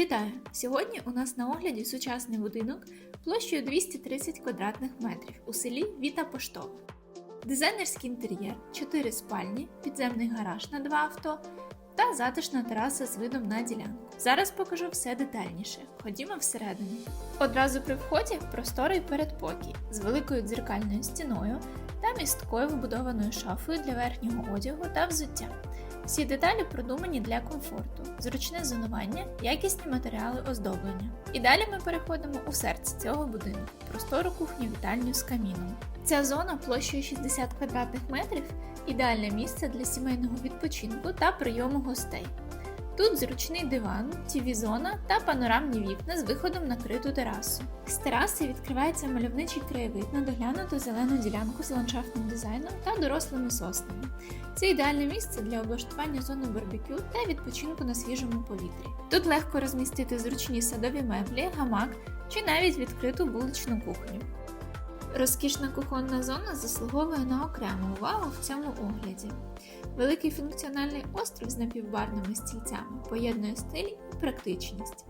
Вітаю! Сьогодні у нас на огляді сучасний будинок площею 230 квадратних метрів у селі Віта Поштова. Дизайнерський інтер'єр, 4 спальні, підземний гараж на 2 авто та затишна тераса з видом на ділянку. Зараз покажу все детальніше. Ходімо всередину. Одразу при вході просторий передпокій з великою дзеркальною стіною та місткою вбудованою шафою для верхнього одягу та взуття. Всі деталі продумані для комфорту, зручне зонування, якісні матеріали оздоблення. І далі ми переходимо у серце цього будинку простору кухню вітальню з каміном. Ця зона площею 60 квадратних метрів ідеальне місце для сімейного відпочинку та прийому гостей. Тут зручний диван, тіві-зона та панорамні вікна з виходом на криту терасу. З тераси відкривається мальовничий краєвид на доглянуту зелену ділянку з ландшафтним дизайном та дорослими соснами. Це ідеальне місце для облаштування зони барбекю та відпочинку на свіжому повітрі. Тут легко розмістити зручні садові меблі, гамак чи навіть відкриту вуличну кухню. Розкішна кухонна зона заслуговує на окрему увагу в цьому огляді. Великий функціональний острів з напівбарними стільцями поєднує стиль і практичність.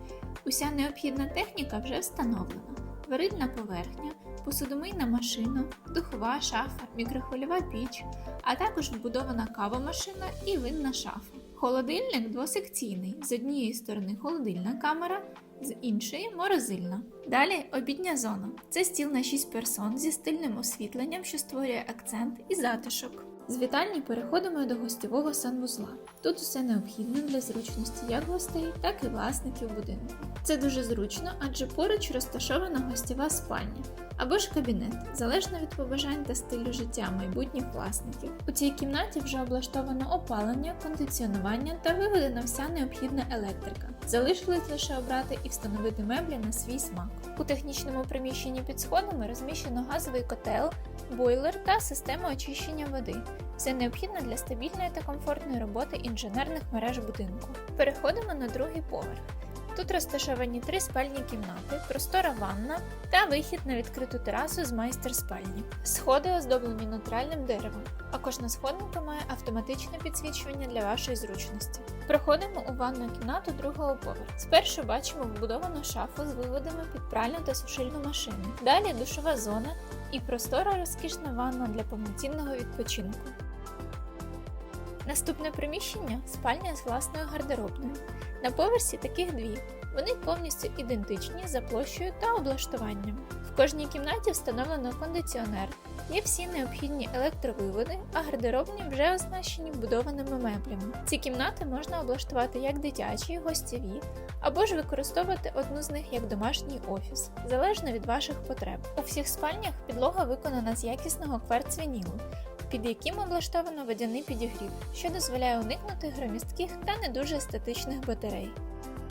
Уся необхідна техніка вже встановлена: варильна поверхня, посудомийна машина, духова шафа, мікрохвильова піч, а також вбудована кавомашина і винна шафа. Холодильник двосекційний. З однієї сторони холодильна камера, з іншої морозильна. Далі обідня зона. Це стіл на 6 персон зі стильним освітленням, що створює акцент і затишок. З вітальні переходимо до гостєвого санвузла. Тут усе необхідне для зручності як гостей, так і власників будинку. Це дуже зручно, адже поруч розташована гостєва спальня або ж кабінет, залежно від побажань та стилю життя майбутніх власників. У цій кімнаті вже облаштовано опалення, кондиціонування та виведена вся необхідна електрика. Залишилось лише обрати і встановити меблі на свій смак. У технічному приміщенні під сходами розміщено газовий котел, бойлер та система очищення води. Все необхідне для стабільної та комфортної роботи інженерних мереж будинку. Переходимо на другий поверх. Тут розташовані три спальні кімнати, простора ванна та вихід на відкриту терасу з майстер спальні. Сходи оздоблені натуральним деревом, а кожна сходинка має автоматичне підсвічування для вашої зручності. Проходимо у ванну кімнату другого поверху. Спершу бачимо вбудовану шафу з виводами під пральну та сушильну машину. Далі душова зона і простора розкішна ванна для повноцінного відпочинку. Наступне приміщення спальня з власною гардеробною. На поверсі таких дві. Вони повністю ідентичні за площею та облаштуванням. В кожній кімнаті встановлено кондиціонер, є всі необхідні електровиводи, а гардеробні вже оснащені вбудованими меблями. Ці кімнати можна облаштувати як дитячі, гостєві, або ж використовувати одну з них як домашній офіс, залежно від ваших потреб. У всіх спальнях підлога виконана з якісного кварцвінілу, під яким облаштовано водяний підігрів, що дозволяє уникнути громістких та не дуже естетичних батарей.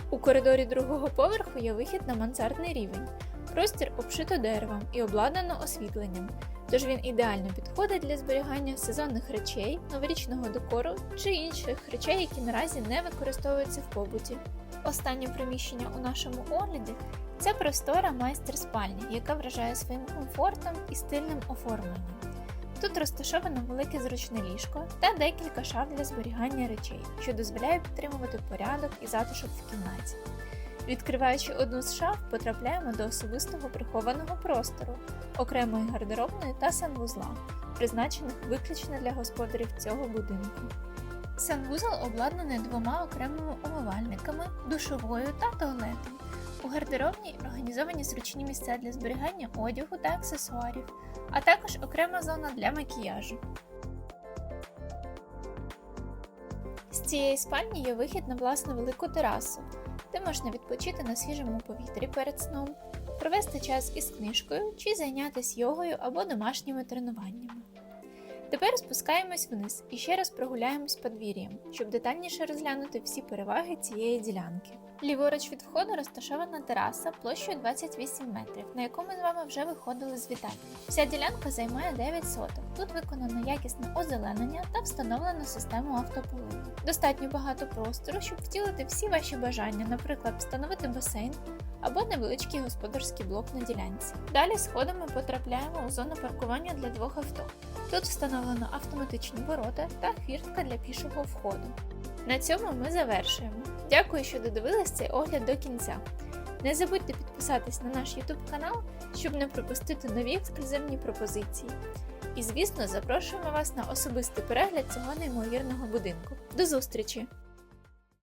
У коридорі другого поверху є вихід на мансардний рівень. Простір обшито деревом і обладнано освітленням, тож він ідеально підходить для зберігання сезонних речей, новорічного декору чи інших речей, які наразі не використовуються в побуті. Останнє приміщення у нашому огляді це простора майстер спальня, яка вражає своїм комфортом і стильним оформленням. Тут розташовано велике зручне ліжко та декілька шаф для зберігання речей, що дозволяє підтримувати порядок і затишок в кімнаті. Відкриваючи одну з шаф, потрапляємо до особистого прихованого простору, окремої гардеробної та санвузла, призначених виключно для господарів цього будинку. Санвузол обладнаний двома окремими умивальниками, душовою та туалетом. У гардеробній організовані зручні місця для зберігання одягу та аксесуарів, а також окрема зона для макіяжу. З цієї спальні є вихід на власну велику терасу, де можна відпочити на свіжому повітрі перед сном, провести час із книжкою чи зайнятися йогою або домашніми тренуваннями. Тепер спускаємось вниз і ще раз прогуляємось подвір'ям, щоб детальніше розглянути всі переваги цієї ділянки. Ліворуч від входу розташована тераса площею 28 метрів, на яку ми з вами вже виходили з вітальні. Вся ділянка займає 9 соток. Тут виконано якісне озеленення та встановлено систему автополиву. Достатньо багато простору, щоб втілити всі ваші бажання, наприклад, встановити басейн або невеличкий господарський блок на ділянці. Далі сходами потрапляємо у зону паркування для двох авто. Тут встановлено автоматичні ворота та хвіртка для пішого входу. На цьому ми завершуємо. Дякую, що додивились цей огляд до кінця. Не забудьте підписатись на наш YouTube канал, щоб не пропустити нові ексклюзивні пропозиції. І, звісно, запрошуємо вас на особистий перегляд цього неймовірного будинку. До зустрічі!